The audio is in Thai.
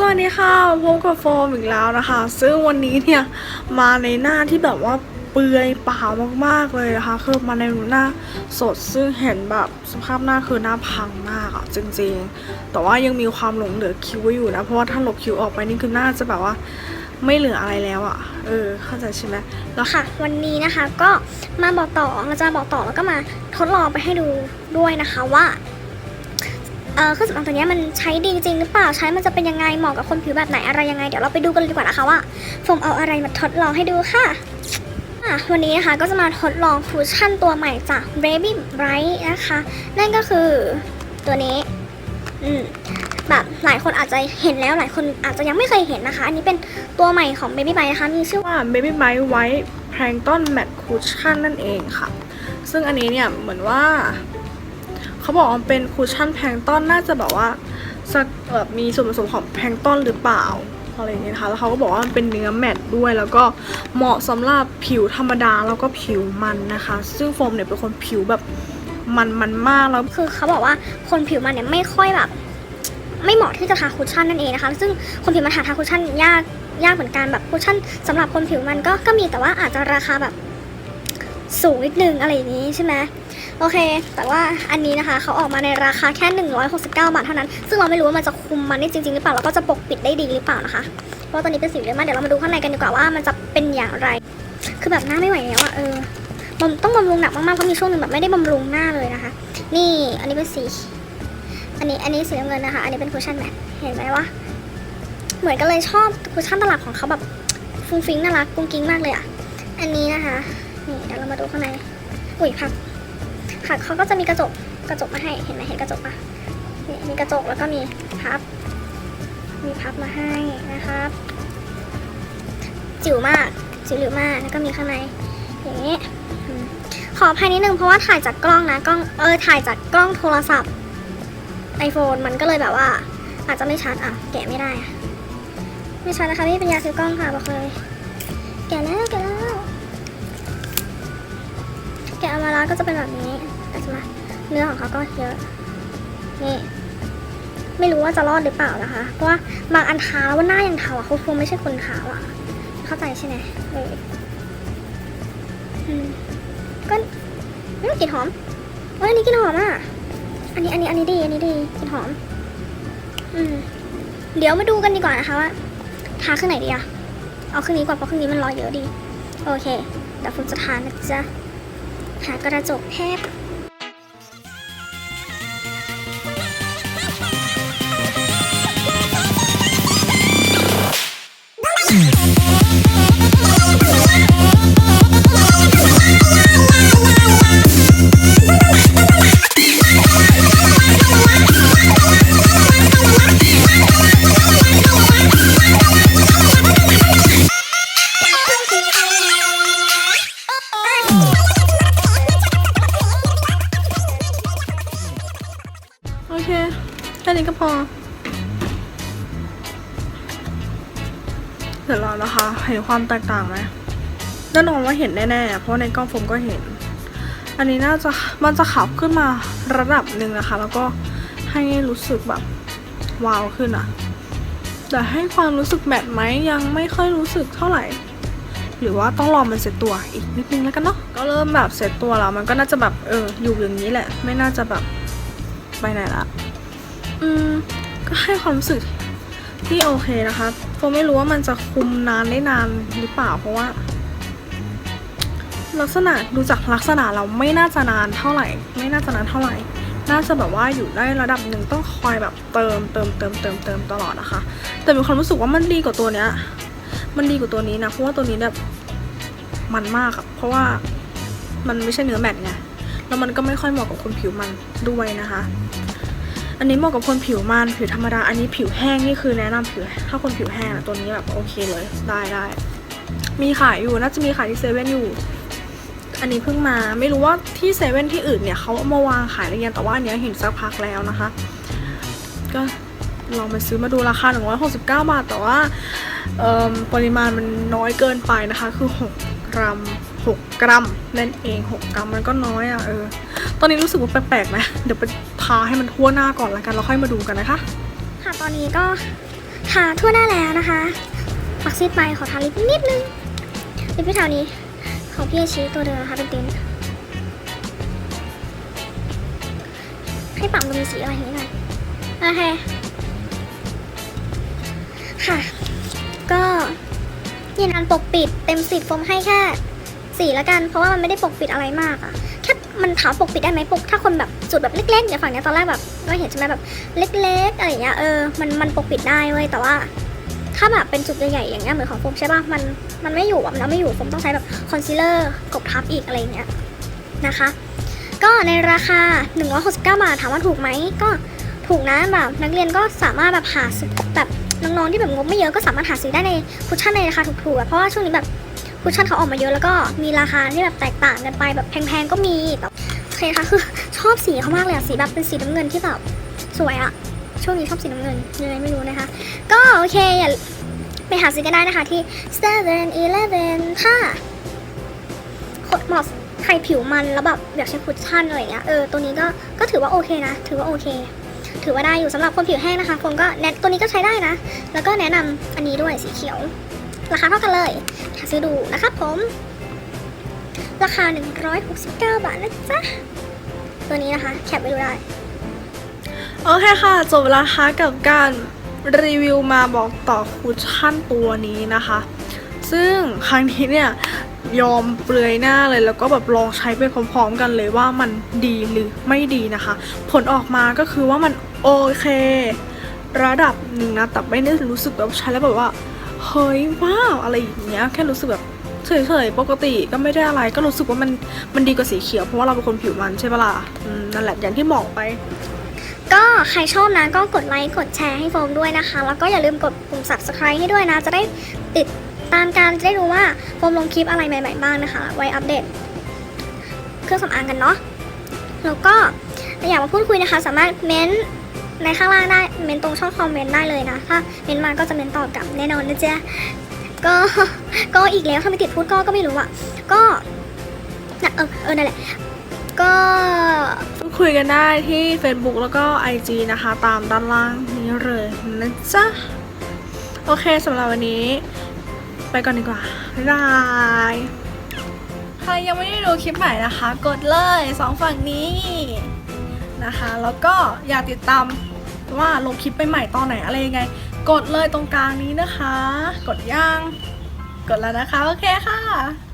สวัสดีค่ะพบกับโฟมอีกแล้วนะคะ ซึ่งวันนี้เนี่ยมาในหน้าที่แบบว่าเปลือยเปล่ามากๆเลยนะคะ คือมาในหน้าสดซึ่งเห็นแบบสภาพหน้าคือหน้าพังมากอะจริงๆ แต่ว่ายังมีความหลงเหลือคิ้วไว้อยู่นะ เพราะว่าถ้าลบคิ้วออกไปนี่คือหน้าจะแบบว่าไม่เหลืออะไรแล้วอะเออ เข้าใจใช่ไหมแล้วค่ะ วันนี้นะคะก็มาบอกต่อเราจะบอกต่อแล้วก็มาทดลองไปให้ดูด้วยนะคะว่า เออเครื่องสำอางตัวนี้มันใช้ดีจริงหรือเปล่าใช้มันจะเป็นยังไงเหมาะกับคนผิวแบบไหนอะไรยังไงเดี๋ยวเราไปดูกันเลยดีกว่านะคะว่าโฟมเอาอะไรมาทดลองให้ดูค่ะวันนี้นะคะก็จะมาทดลองคูชั่นตัวใหม่จาก Baby Bright นะคะ นั่นก็คือตัวนี้อืมแบบหลายคนอาจจะเห็นแล้วหลายคนอาจจะยังไม่เคยเห็นนะคะ อันนี้เป็นตัวใหม่ของ Baby Bright นะคะ มีชื่อว่า Baby b i t White Plankton Matte Cushion นั่นเองค่ะ ซึ่งอันนี้เนี่ยเหมือนว่า เขาบอกว่าเป็นคุชชั่นแพงต้นน่าจะแบบว่าสักแบบมีส่วนผสมของแพงต้นหรือเปล่าอะไรอย่างเงี้ยนะคะแล้วเขาก็บอกว่ามันเป็นเนื้อแมตต์ด้วย แล้วก็เหมาะสำหรับผิวธรรมดาแล้วก็ผิวมันนะคะ ซึ่งโฟมเนี่ยเป็นคนผิวแบบมันมันมากแล้วคือเขาบอกว่าคนผิวมันเนี่ยไม่ค่อยแบบ ไม่เหมาะที่จะทาคุชชั่นนั่นเองนะคะ ซึ่งคนผิวมันหาทาคุชชั่นยากยากเหมือนกันแบบคุชชั่นสำหรับคนผิวมันก็ก็มีแต่ว่าอาจจะราคาแบบ สูงนิดนึงอะไรอย่างนี้ใช่ไหมโอเค แต่ว่าอันนี้นะคะเขาออกมาในราคาแค่ 169 บาทเท่านั้น ซึ่งเราไม่รู้ว่ามันจะคุมมันได้จริง ๆ หรือเปล่า แล้วก็จะปกปิดได้ดีหรือเปล่านะคะ เพราะตอนนี้เป็นสิวเยอะมาก เดี๋ยวเรามาดูข้างในกันดีกว่าว่ามันจะเป็นอย่างไร คือแบบหน้าไม่ไหวแล้วอะเออมันต้องบำรุงหนักมากๆ เพราะมีช่วงหนึ่งแบบไม่ได้บำรุงหน้าเลยนะคะ นี่อันนี้เป็นสี อันนี้อันนี้สีน้ำเงินนะคะ อันนี้เป็นคุชชั่นแมทเห็นไหมวะเหมือนกันเลยชอบคุชชั่นตลับของเขาแบบฟุ้งฟิ้งน่ารักกุ้งกิ้งมากเลยอะอันนี้นะคะ นี่เดี๋ยวเรามาดูข้างในอุ้ยพับค่ะเขาก็จะมีกระจกกระจกมาให้เห็นไหมเห็นกระจกปะนี่มีกระจกแล้วก็มีพับ มีพับมาให้นะครับ จิ๋วมากจิ๋วหลิวมากแล้วก็มีข้างในอย่างนี้ขออภัยนิดนึงเพราะว่าถ่ายจากกล้องนะกล้องเออถ่ายจากกล้องโทรศัพท์ iPhone มันก็เลยแบบว่า อาจจะไม่ชัดอะ แกะไม่ได้ ไม่ชัดนะคะพี่ป็นยาซื้อกล้องค่ะบอกเลย แกะแล้วแกะแล้ว มาแล้วก็จะเป็นแบบนี้แต่จะมเนื้อของเขาก็เยอะ นี่ ไม่รู้ว่าจะรอดหรือเปล่านะคะ เพราะว่าบางอันทาแล้วว่าหน้ายังเทาอะเขาคงไม่ใช่คนขาวอะ เข้าใจใช่ไหมเออก็อืมกลิ่นหอมเอ้ยอันนี้กลิ่นหอมอะ อันนี้อันนี้อันนี้ดี อันนี้ดีกลิ่นหอม อืม เดี๋ยวมาดูกันดีกว่านะคะว่าทาเครื่องไหนดีอะเอาเครื่องนี้ก่อนเพราะเครื่องนี้มันรอเยอะดี โอเคเดี๋ยวฟุมจะทานนะจ๊ะ หากระจกแทบ ค่นี้ก็พอเดี๋ยวรานะคะเห็นความแตกต่างไหมแน่นอนว่าเห็นแน่ๆเพราะในกล้องผมก็เห็น อันนี้น่าจะมันจะขาวขึ้นมาระดับหนึ่งนะคะ แล้วก็ให้รู้สึกแบบว้าวขึ้นอะแต่ให้ความรู้สึกแมทไหมยังไม่ค่อยรู้สึกเท่าไหร่ หรือว่าต้องรอมันเสร็จตัวอีกนิดนึงแล้วกันเนาะก็เริ่มแบบเสร็จตัวแล้วมันก็น่าจะแบบเอออยู่อย่างนี้แหละ ไม่น่าจะแบบไปไหนละ อืมก็ให้ความรู้สึกที่โอเคนะคะโฟไม่รู้ว่ามันจะคุมนานได้นานหรือเปล่าเพราะว่า ลักษณะดูจากลักษณะเราไม่น่าจะนานเท่าไหร่ ไม่น่าจะนานเท่าไหร่ น่าจะแบบว่าอยู่ได้ระดับหนึ่งต้องคอยแบบเติมเติมเติมเติมเติมตลอดนะคะ แต่มีความรู้สึกว่ามันดีกว่าตัวเนี้ย มันดีกว่าตัวนี้นะเพราะว่าตัวนี้แบบมันมากอะเพราะว่ามันไม่ใช่เนื้อแมตต์ไงแล้วมันก็ไม่ค่อยเหมาะกับคนผิวมันด้วยนะคะ อันนี้เหมาะกับคนผิวมันผิวธรรมดา อันนี้ผิวแห้งนี่คือแนะนำผิวถ้าคนผิวแห้งอะตัวนี้แบบโอเคเลยได้ได้มีขายอยู่น่าจะมีขายที่เซเว่นอยู่ อันนี้เพิ่งมาไม่รู้ว่าที่เซเว่นที่อื่นเนี่ยเขาเอามาวางขายหรือยังแต่ว่าอันเนี้ยเห็นสักพักแล้วนะคะ ก็ลองไปซื้อมาดูราคา 169 บาท แต่ว่าปริมาณมันน้อยเกินไปนะคะ คือ 6 กรัม 6 กรัมนั่นเอง 6 กรัมมันก็น้อยอะเออ ตอนนี้รู้สึกว่าแปลกๆไหมเดี๋ยวไปทาให้มันทั่วหน้าก่อนละกัน แล้วค่อยมาดูกันนะคะ ค่ะ ตอนนี้ก็ทาทั่วหน้าแล้วนะคะปักซีดไปขอทาลิปนิดนึง ลิปพี่แถวนี้ ของพี่อาชีตัวเดิมนะคะเป็นเต็นให้ปากมันมีสีอะไรอย่างนี้หน่อยโอเคค่ะ ก็ยืนยันปกปิดเต็มสิบโฟมให้แค่สีละกัน เพราะว่ามันไม่ได้ปกปิดอะไรมากอะแค่ มันถามปกปิดได้ไหมปกถ้าคนแบบจุดแบบเล็กๆอย่างฝั่งนี้ตอนแรกแบบเราเห็นใช่ไหมแบบเล็กๆอะไรอย่างเงี้ยเออมันมันปกปิดได้เว้ยแต่ว่า ถ้าแบบเป็นจุดใหญ่ๆอย่างเงี้ยเหมือนของโฟมใช่ป่ะมันมันไม่อยู่แบบมันไม่อยู่โฟมต้องใช้แบบคอนซีลเลอร์กบทับอีกอะไรอย่างเงี้ยนะคะ ก็ในราคา 169 บาทถามว่าถูกไหมก็ถูกนะแบบนักเรียนก็สามารถแบบหาแบบน้องๆที่แบบงบไม่เยอะก็สามารถหาซื้อได้ในคุชชั่นในราคาถูกๆเพราะว่าช่วงนี้แบบ คุชชั่นเขาออกมาเยอะแล้วก็มีราคาที่แบบแตกต่างกันไปแบบแพงๆก็มีแต่โอเคค่ะคือชอบสีเขามากเลยอะสีแบบเป็นสีน้ำเงินที่แบบสวยอะช่วงนี้ชอบสีน้ำเงินยังไงไม่รู้นะคะ ก็โอเคอย่าไปหาซื้อกันได้นะคะที่ Seven Eleven ถ้าคนเหมาะใครผิวมันแล้วแบบอยากใช้คุชชั่นอะไรอย่างเงี้ยเออตัวนี้ก็ก็ถือว่าโอเคนะ ถือว่าโอเค ถือว่าได้อยู่สำหรับคนผิวแห้งนะคะผมก็แนะตัวนี้ก็ใช้ได้นะ แล้วก็แนะนำอันนี้ด้วยสีเขียว ราคาเท่ากันเลยหาซื้อดูนะครับผม ราคา 169 บาทนะจ๊ะ ตัวนี้นะคะ แคปไปดูได้ โอเคค่ะ จบแล้วนะคะกับการรีวิวมาบอกต่อคุชชั่นตัวนี้นะคะ ซึ่งครั้งนี้เนี่ยยอมเปลือยหน้าเลยแล้วก็แบบลองใช้ไปพร้อมๆกันเลยว่ามันดีหรือไม่ดีนะคะ ผลออกมาก็คือว่ามันโอเค ระดับหนึ่งนะแต่ไม่ได้รู้สึกแบบใช้แล้วแบบว่า เฮ้ยว้าวอะไรอย่างเงี้ยแค่รู้สึกแบบเฉยๆปกติก็ไม่ได้อะไรก็รู้สึกว่ามันมันดีกว่าสีเขียวเพราะว่าเราเป็นคนผิวมันใช่ปะล่ะอืมนั่นแหละอย่างที่บอกไป ก็ใครชอบนะก็กดไลค์กดแชร์ให้โฟมด้วยนะคะ แล้วก็อย่าลืมกดปุ่ม subscribe ให้ด้วยนะ จะได้ติดตามการจะได้รู้ว่าโฟมลงคลิปอะไรใหม่ ๆ บ้างนะคะ ไว้อัปเดต เครื่องสำอางกันเนาะแล้วก็อยากมาพูดคุยนะคะ สามารถเม้นต์ ในข้างล่างได้เมนต์ตรงช่องคอมเมนต์ได้เลยนะ ถ้าเมนต์มาก็จะเมนต์ตอบกลับแน่นอนนะจ๊ะก็ก็อีกแล้วถ้าไม่ติดพูดก็ก็ไม่รู้อะก็นะเออเออนั่นแหละ ก็คุยกันได้ที่ Facebook แล้วก็ IG นะคะ ตามด้านล่างนี้เลยนะจ๊ะ โอเคสำหรับวันนี้ ไปก่อนดีกว่า บ๊ายบายใครยังไม่ได้ดูคลิปใหม่นะคะ กดเลยสองฝั่งนี้นะคะ แล้วก็อยากติดตาม ว่าลงคลิปไปใหม่ตอนไหนอะไรยังไง กดเลยตรงกลางนี้นะคะ กดย่าง กดแล้วนะคะ โอเคค่ะ